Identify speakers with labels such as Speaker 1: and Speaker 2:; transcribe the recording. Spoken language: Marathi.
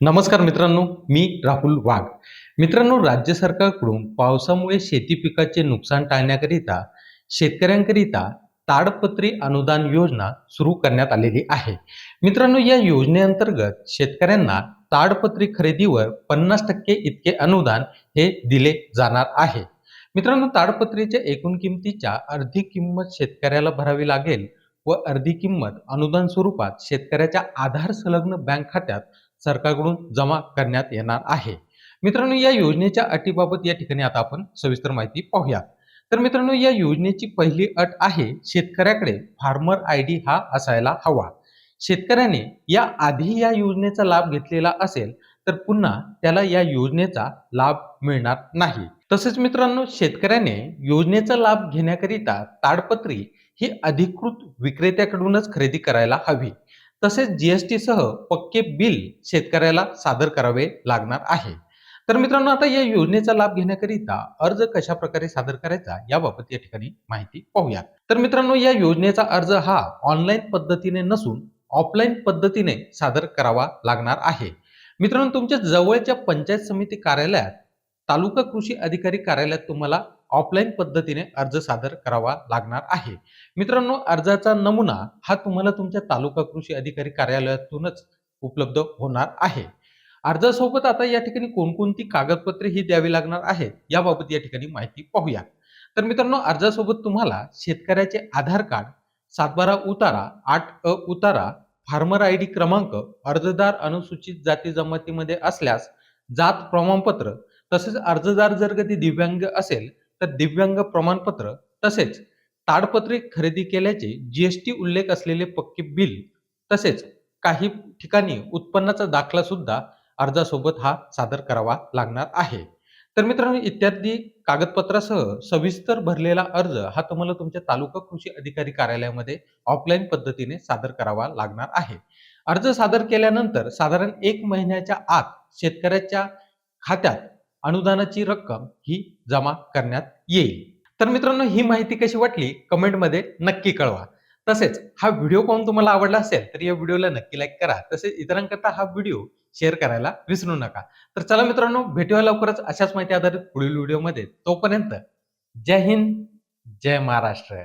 Speaker 1: नमस्कार मित्रांनो मी राहुल वाघ. मित्रांनो राज्य सरकारकडून पावसामुळे शेती पिकाचे नुकसान टाळण्याकरिता शेतकऱ्यांकरिता ताडपत्री अनुदान योजना सुरू करण्यात आलेली आहे. मित्रांनो या योजनेअंतर्गत शेतकऱ्यांना ताडपत्री खरेदीवर पन्नास टक्के इतके अनुदान हे दिले जाणार आहे. मित्रांनो ताडपत्रीच्या एकूण किमतीच्या अर्धी किंमत शेतकऱ्याला भरावी लागेल व अर्धी किंमत अनुदान स्वरूपात शेतकऱ्याच्या आधार संलग्न बँक खात्यात सरकारकडून जमा करण्यात येणार आहे. मित्रांनो या योजनेच्या अटीबाबत या ठिकाणी आता आपण सविस्तर माहिती पाहूया तर मित्रांनो या योजनेची पहिली अट आहे शेतकऱ्याकडे फार्मर आय डी हा असायला हवा. शेतकऱ्याने या आधी या योजनेचा लाभ घेतलेला असेल तर पुन्हा त्याला या योजनेचा लाभ मिळणार नाही. तसेच मित्रांनो शेतकऱ्याने योजनेचा लाभ घेण्याकरिता ताडपत्री ही अधिकृत विक्रेत्याकडूनच खरेदी करायला हवी. तसेच जीएसटी सह पक्के बिल शेतकऱ्याला सादर करावे लागणार आहे. तर मित्रांनो आता या योजनेचा लाभ घेण्याकरिता अर्ज कशा प्रकारे सादर करायचा याबाबत या ठिकाणी माहिती पाहूया तर मित्रांनो या योजनेचा अर्ज हा ऑनलाईन पद्धतीने नसून ऑफलाईन पद्धतीने सादर करावा लागणार आहे. मित्रांनो तुमच्या जवळच्या पंचायत समिती कार्यालयात तालुका कृषी अधिकारी कार्यालयात तुम्हाला ऑफलाईन पद्धतीने अर्ज सादर करावा लागणार आहे. मित्रांनो अर्जाचा नमुना हा तुम्हाला तुमच्या तालुका कृषी अधिकारी कार्यालयातूनच उपलब्ध होणार आहे. अर्जासोबत आता या ठिकाणी कोणकोणती कागदपत्रे ही द्यावी लागणार आहेत याबाबत या ठिकाणी माहिती पाहूया. तर मित्रांनो अर्जासोबत तुम्हाला शेतकऱ्याचे आधार कार्ड सातबारा उतारा आठ अ उतारा फार्मर आय डी क्रमांक अर्जदार अनुसूचित जाती जमातीमध्ये असल्यास जात प्रमाणपत्र तसेच अर्जदार जर कधी दिव्यांग असेल तर दिव्यांग प्रमाणपत्र तसेच ताडपत्रे खरेदी केल्याचे जीएसटी उल्लेख असलेले पक्के बिल तसेच काही ठिकाणी उत्पन्नाचा दाखला सुद्धा अर्जासोबत हा सादर करावा लागणार आहे. तर मित्रांनो इत्यादी कागदपत्रासह सविस्तर भरलेला अर्ज हा तुम्हाला तुमच्या तालुका कृषी अधिकारी कार्यालयामध्ये ऑफलाईन पद्धतीने सादर करावा लागणार आहे. अर्ज सादर केल्यानंतर साधारण एक महिन्याच्या आत शेतकऱ्याच्या खात्यात अनुदानाची रक्कम ही जमा करण्यात येईल. तर मित्रांनो ही माहिती कशी वाटली? कमेंटमध्ये नक्की कळवा. तसेच हा व्हिडिओ पाहून तुम्हाला आवडला असेल तर या व्हिडिओला नक्की लाईक करा. तसेच इतरांकरता हा व्हिडिओ शेअर करायला विसरू नका. तर चला मित्रांनो भेटूया लवकरच अशाच माहिती आधारित पुढील व्हिडिओमध्ये तोपर्यंत जय हिंद जय महाराष्ट्र.